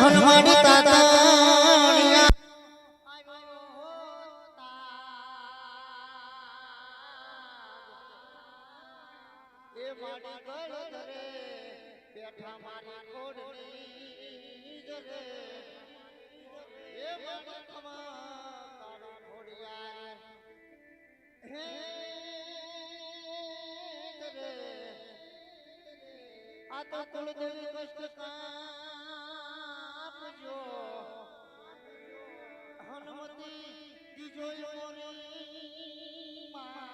હનુમાની તાતાણિયા એ માડી ગળ ધરે બેઠા મારી કોડની જરે એ માડી ખમા કાળો ઘોડિયાર હે આ તો કુળદેવી કષ્ટ કાપજો હનુમતી દીજો મોરી મા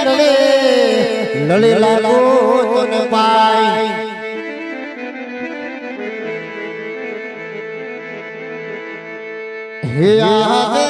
લડે. લડે લાગો તને પાય. હે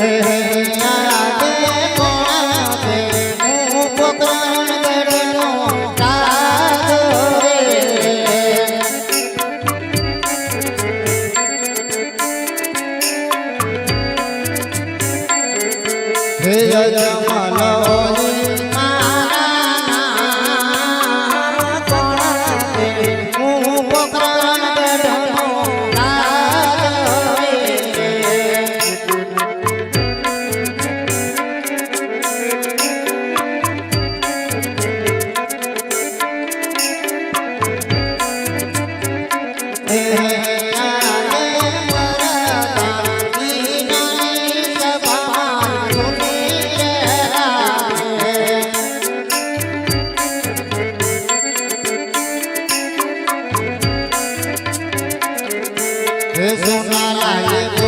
है সোনালায়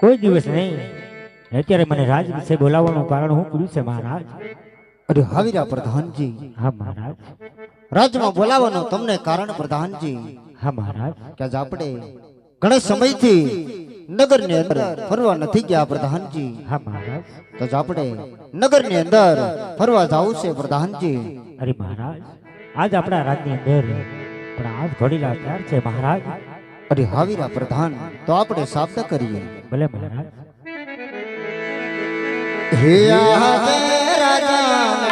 કોઈ દિવસ નહીં. અત્યારે મને રાજ વિશે બોલાવવાનું કારણ હું કર્યું છે મહારાજ. અરે હાવીરા પ્રધાનજી. હા મહારાજ. રાજમાં બોલાવવાનું તમને કારણ પ્રધાનજી. હા મહારાજ. કે આજ આપણે ઘણા સમયથી નગરની અંદર ફરવા નથી ગયા પ્રધાનજી. હા મહારાજ. તો જ આપણે નગરની અંદર ફરવા જવું છે પ્રધાનજી. અરે મહારાજ. આજ આપણા રાજની અંદર પણ આજ ઘડી ત્યાર છે મહારાજ. અરે હાવીરા પ્રધાન તો આપણે શબ્દ કરીએ. ભલે મહારાજ. હે રાજા